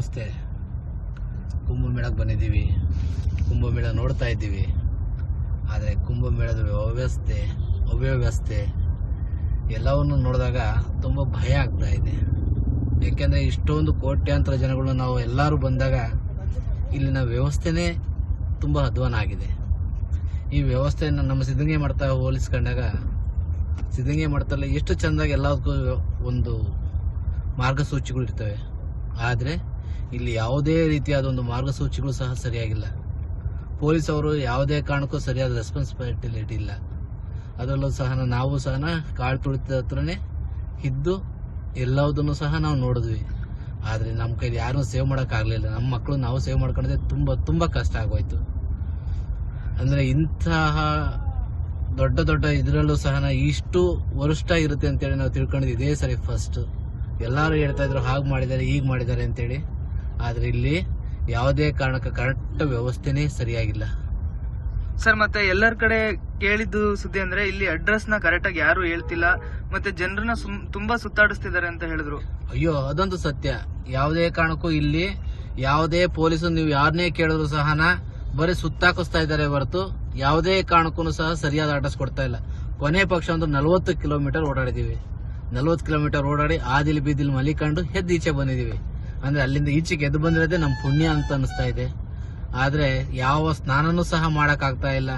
ನಮಸ್ತೆ. ಕುಂಭಮೇಳಕ್ಕೆ ಬಂದಿದ್ದೀವಿ. ಕುಂಭಮೇಳ ನೋಡ್ತಾ ಇದ್ದೀವಿ. ಆದರೆ ಕುಂಭಮೇಳದ ವ್ಯವಸ್ಥೆ ಅವ್ಯವಸ್ಥೆ ಎಲ್ಲವನ್ನು ನೋಡಿದಾಗ ತುಂಬ ಭಯ ಆಗ್ತಾ ಇದೆ. ಏಕೆಂದರೆ ಇಷ್ಟೊಂದು ಕೋಟ್ಯಾಂತರ ಜನಗಳು ನಾವು ಎಲ್ಲರೂ ಬಂದಾಗ ಇಲ್ಲಿನ ವ್ಯವಸ್ಥೆನೇ ತುಂಬ ಅಧ್ವಾನ ಆಗಿದೆ. ಈ ವ್ಯವಸ್ಥೆಯನ್ನು ನಮ್ಮ ಸಿದ್ಧಗಂಗೆ ಮಾಡ್ತಾ ಹೋಲಿಸ್ಕೊಂಡಾಗ ಸಿದ್ಧಗಂಗೆ ಮಾಡ್ತಲ್ಲ ಎಷ್ಟು ಚೆಂದಾಗಿ ಎಲ್ಲದಕ್ಕೂ ಒಂದು ಮಾರ್ಗಸೂಚಿಗಳು ಇರ್ತವೆ. ಆದರೆ ಇಲ್ಲಿ ಯಾವುದೇ ರೀತಿಯಾದ ಒಂದು ಮಾರ್ಗಸೂಚಿಗಳು ಸಹ ಸರಿಯಾಗಿಲ್ಲ. ಪೊಲೀಸ್ ಅವರು ಯಾವುದೇ ಕಾರಣಕ್ಕೂ ಸರಿಯಾದ ರೆಸ್ಪಾನ್ಸಿಬಿಲಿಟಿ ಇಲ್ಲ. ಅದರಲ್ಲೂ ಸಹ ನಾವು ಸಹ ಕಾಳು ತುಳಿತದ ಹತ್ರನೇ ಇದ್ದು ಎಲ್ಲವುದನ್ನು ಸಹ ನಾವು ನೋಡಿದ್ವಿ. ಆದರೆ ನಮ್ಮ ಕೈಲಿ ಯಾರೂ ಸೇವ್ ಮಾಡೋಕ್ಕಾಗಲಿಲ್ಲ. ನಮ್ಮ ಮಕ್ಕಳು ನಾವು ಸೇವ್ ಮಾಡ್ಕೊಂಡ್ರೆ ತುಂಬ ತುಂಬ ಕಷ್ಟ ಆಗೋಯ್ತು. ಅಂದರೆ ಇಂತಹ ದೊಡ್ಡ ದೊಡ್ಡ ಇದರಲ್ಲೂ ಸಹ ಇಷ್ಟು ವರಿಷ್ಠ ಇರುತ್ತೆ ಅಂತೇಳಿ ನಾವು ತಿಳ್ಕೊಂಡಿದ್ದು ಇದೇ ಸರಿ ಫಸ್ಟ್ ಎಲ್ಲರೂ ಹೇಳ್ತಾ ಇದ್ರು, ಹಾಗೆ ಮಾಡಿದ್ದಾರೆ ಈಗ ಮಾಡಿದ್ದಾರೆ ಅಂತೇಳಿ. ಆದರೆ ಇಲ್ಲಿ ಯಾವುದೇ ಕಾರಣಕ್ಕೆ ಕರೆಕ್ಟ್ ವ್ಯವಸ್ಥೆನೇ ಸರಿಯಾಗಿಲ್ಲ. ಸರ್ ಮತ್ತೆ ಎಲ್ಲರ ಕಡೆ ಕೇಳಿದ್ದು ಸುದ್ದಿ ಅಂದ್ರೆ ಇಲ್ಲಿ ಅಡ್ರೆಸ್ನ ಕರೆಕ್ಟ್ ಆಗಿ ಯಾರು ಹೇಳ್ತಿಲ್ಲ ಮತ್ತೆ ಜನರನ್ನ ತುಂಬಾ ಸುತ್ತಾಡಿಸ್ತಿದ್ದಾರೆ ಅಂತ ಹೇಳಿದ್ರು. ಅಯ್ಯೋ ಅದಂತೂ ಸತ್ಯ. ಯಾವುದೇ ಕಾರಣಕ್ಕೂ ಇಲ್ಲಿ ಯಾವುದೇ ಪೊಲೀಸ್ ನೀವು ಯಾರನ್ನೇ ಕೇಳಿದ್ರು ಸಹನ ಬರೀ ಸುತ್ತಾಕಿಸ್ತಾ ಇದ್ದಾರೆ ಹೊರತು ಯಾವುದೇ ಕಾರಣಕ್ಕೂ ಸಹ ಸರಿಯಾದ ಅಡ್ರೆಸ್ ಕೊಡ್ತಾ ಇಲ್ಲ. ಕೊನೆ ಪಕ್ಷ ಒಂದು ನಲವತ್ತು ಕಿಲೋಮೀಟರ್ ಓಡಾಡಿದೀವಿ ನಲವತ್ತು ಕಿಲೋಮೀಟರ್ ಓಡಾಡಿ ಆದಿಲ್ ಬೀದಿಲ್ ಮಲಿಕಂಡು ಎದ್ದು ಈಚೆ ಬಂದಿದೀವಿ ಅಂದ್ರೆ ಅಲ್ಲಿಂದ ಈಚೆಗೆ ಎದ್ದು ಬಂದಿರೋದೇ ನಮ್ಮ ಪುಣ್ಯ ಅಂತ ಅನಿಸ್ತಾ ಇದೆ. ಆದ್ರೆ ಯಾವ ಸ್ನಾನನೂ ಸಹ ಮಾಡಕ್ ಆಗ್ತಾ ಇಲ್ಲ.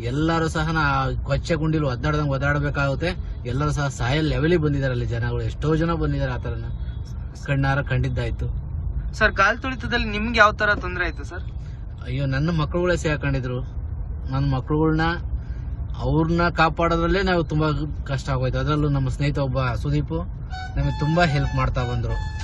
ಎಲ್ಲರೂ ಸಹ ನಾ ಕೊಚ್ಚೆ ಗುಂಡಿಲು ಒದ್ದಾಡ್ದಂಗೆ ಒದ್ದಾಡಬೇಕಾಗುತ್ತೆ. ಎಲ್ಲರೂ ಸಹ ಸಾಯಲ್ ಲೆವೆಲಿಗೆ ಬಂದಿದ್ದಾರೆ ಅಲ್ಲಿ ಜನಗಳು. ಎಷ್ಟೋ ಜನ ಬಂದಿದ್ದಾರೆ ಆ ಥರನ. ಕಣ್ಣಾರ ಕಂಡಿದ್ದಾಯ್ತು. ಸರ್ ಕಾಲ್ ತುಳಿತದಲ್ಲಿ ನಿಮ್ಗೆ ಯಾವ ತರ ತೊಂದರೆ ಆಯ್ತು ಸರ್? ಅಯ್ಯೋ ನನ್ನ ಮಕ್ಕಳುಗಳೇ ಸೇರ್ಕೊಂಡಿದ್ರು. ನನ್ನ ಮಕ್ಕಳುಗಳನ್ನ ಅವ್ರನ್ನ ಕಾಪಾಡೋದ್ರಲ್ಲೇ ನಾವು ತುಂಬಾ ಕಷ್ಟ ಆಗೋಯ್ತು. ಅದರಲ್ಲೂ ನಮ್ಮ ಸ್ನೇಹಿತ ಒಬ್ಬ ಸುದೀಪು ನಮಗೆ ತುಂಬಾ ಹೆಲ್ಪ್ ಮಾಡ್ತಾ ಬಂದ್ರು.